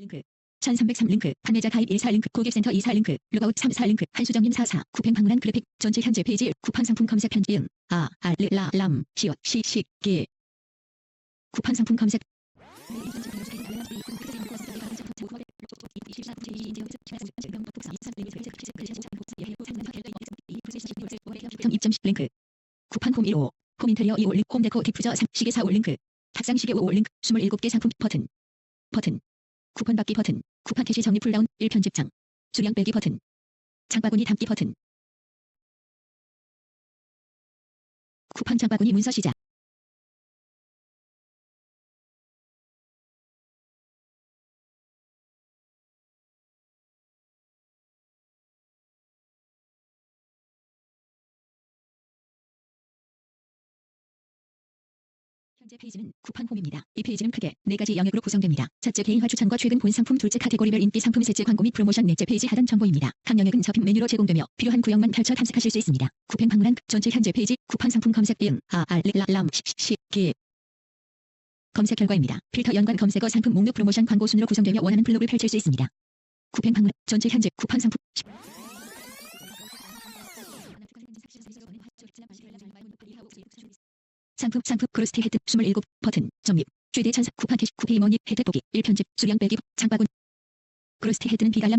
링크. 1303 링크. 판매자 가입 14 링크. 고객센터 24 링크. 로그아웃 34 링크. 한수정님 44 쿠팡 방문한 그래픽. 전체 현재 페이지 쿠팡 상품 검색 편지 응, 아, 알, 르, 라, 람, 시옷, 시, 시, 기 쿠팡 상품 검색. 입점 링크. 쿠팡 홈 15, 홈 인테리어 2올 링크 홈 데코 디퓨저 3, 시계 4올 링크. 탁상 시계 5올 링크. 27개 상품 버튼. 버튼 쿠폰 받기 버튼 쿠팡 캐시 정리 풀다운 1편집장. 수량 빼기 버튼. 장바구니 담기 버튼. 쿠팡 장바구니 문서 시작 현재 페이지는 쿠팡 홈입니다. 이 페이지는 크게 네 가지 영역으로 구성됩니다. 첫째 개인화 추천과 최근 본 상품 둘째 카테고리별 인기 상품 셋째 광고 및 프로모션 넷째 페이지 하단 정보입니다. 각 영역은 접힌 메뉴로 제공되며 필요한 구역만 펼쳐 탐색하실 수 있습니다. 쿠팡 방문한 전체 현재 페이지 쿠팡 상품 검색 응, 아, 알, 리, 라, 람, 시, 시, 기 검색 결과입니다. 필터 연관 검색어 상품 목록 프로모션 광고 순으로 구성되며 원하는 블록을 펼칠 수 있습니다. 쿠팡 방문 전체 현재 쿠팡 상품 상품 상품 크로스티 헤드 27 버튼 점입 최대 천사 쿠팡 캐시 쿠페이머니 혜택 보기. 1편집 수량 빼기 장바구니. 크로스티 헤드는 비관람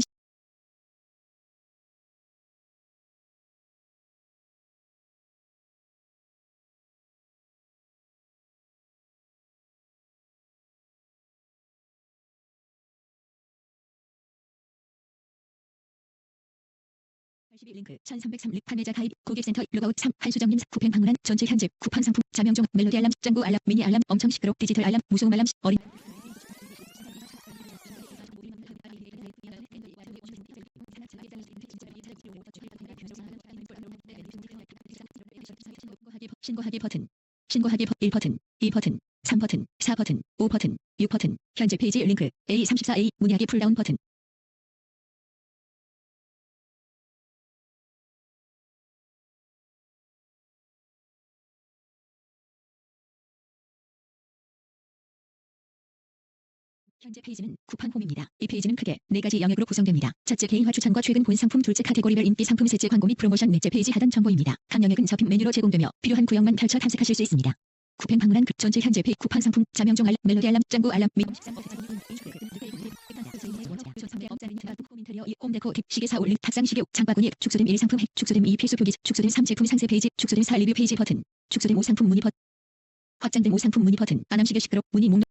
링크 1303릭 판매자 가입 고객센터 로그아웃 3 한수정님 쿠팡 방문한 전체 현재 쿠팡 상품 자명종 멜로디 알람 짱구 알람 미니 알람 엄청 시끄럽 디지털 알람 무소음 알람 어린 신고하기 버튼 신고하기 버 1버튼 2버튼 3버튼 4버튼 5버튼 6버튼 현재 페이지 링크 A34A 문의하기 풀다운 버튼 현재 페이지는 쿠팡 홈입니다. 이 페이지는 크게 네 가지 영역으로 구성됩니다. 첫째 개인화 추천과 최근 본 상품 둘째 카테고리별 인기 상품 셋째 광고 및 프로모션 넷째 페이지 하단 정보입니다. 각 영역은 접힌 메뉴로 제공되며 필요한 구역만 펼쳐 탐색하실 수 있습니다. 쿠팡 방문한 그 전체 현재 페이지 쿠팡 상품 자명종 알람 멜로디 알람 짱구 알람 및 인테리어 홈데코 딥 시계 4 올림 탁상 시계 장바구니 축소됨 1 상품 핵 축소됨 2 필수 표기 축소됨 3 제품 상세 페이지 축소됨 4 리뷰 페이지 버튼 축소됨 5 상품 문의 버튼 확장된 5 상품 문의 버튼 안암시계 시끄럽 문의 목록